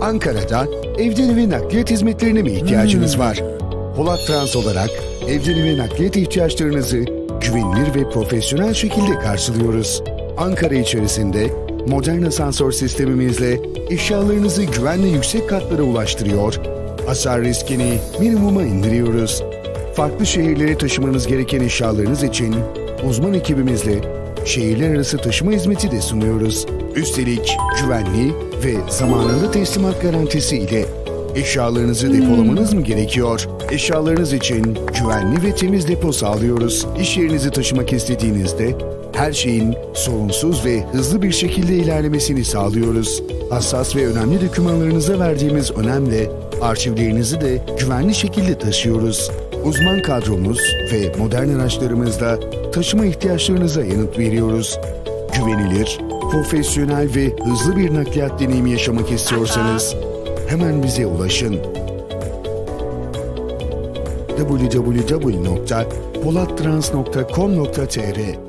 Ankara'da evden eve nakliyat hizmetlerine mi ihtiyacınız var? Polat Trans olarak evden eve nakliyat ihtiyaçlarınızı güvenilir ve profesyonel şekilde karşılıyoruz. Ankara içerisinde modern asansör sistemimizle eşyalarınızı güvenle yüksek katlara ulaştırıyor, hasar riskini minimuma indiriyoruz. Farklı şehirlere taşımanız gereken eşyalarınız için uzman ekibimizle şehirler arası taşıma hizmeti de sunuyoruz. Üstelik güvenli ve zamanında teslimat garantisi ile eşyalarınızı depolamanız mı gerekiyor? Eşyalarınız için güvenli ve temiz depo sağlıyoruz. İş yerinizi taşımak istediğinizde her şeyin sorunsuz ve hızlı bir şekilde ilerlemesini sağlıyoruz. Hassas ve önemli dokümanlarınıza verdiğimiz önemle arşivlerinizi de güvenli şekilde taşıyoruz. Uzman kadromuz ve modern araçlarımızla taşıma ihtiyaçlarınıza yanıt veriyoruz. Güvenilir, profesyonel ve hızlı bir nakliyat deneyimi yaşamak istiyorsanız hemen bize ulaşın. www.polattrans.com.tr